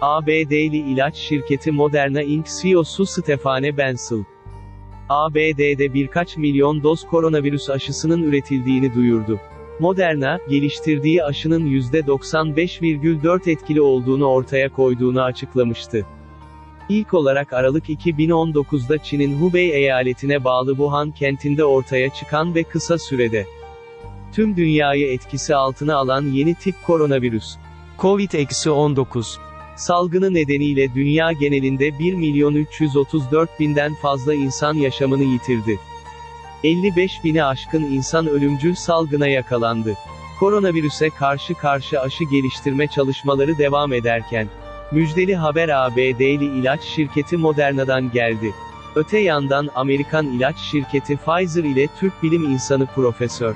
ABD'li ilaç şirketi Moderna Inc. CEO'su Stefane Bancel, ABD'de birkaç milyon doz koronavirüs aşısının üretildiğini duyurdu. Moderna, geliştirdiği aşının %95,4 etkili olduğunu ortaya koyduğunu açıklamıştı. İlk olarak Aralık 2019'da Çin'in Hubei eyaletine bağlı Wuhan kentinde ortaya çıkan ve kısa sürede tüm dünyayı etkisi altına alan yeni tip koronavirüs, COVID-19 salgını nedeniyle dünya genelinde 1 milyon 334 binden fazla insan yaşamını yitirdi. 55 bini aşkın insan ölümcül salgına yakalandı. Koronavirüse karşı karşı aşı geliştirme çalışmaları devam ederken, müjdeli haber ABD'li ilaç şirketi Moderna'dan geldi. Öte yandan Amerikan ilaç şirketi Pfizer ile Türk bilim insanı Profesör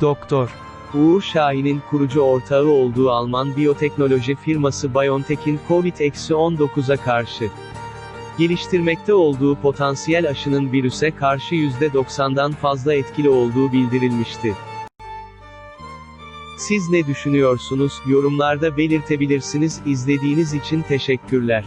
Doktor Uğur Şahin'in kurucu ortağı olduğu Alman biyoteknoloji firması BioNTech'in COVID-19'a karşı geliştirmekte olduğu potansiyel aşının virüse karşı %90'dan fazla etkili olduğu bildirilmişti. Siz ne düşünüyorsunuz? Yorumlarda belirtebilirsiniz. İzlediğiniz için teşekkürler.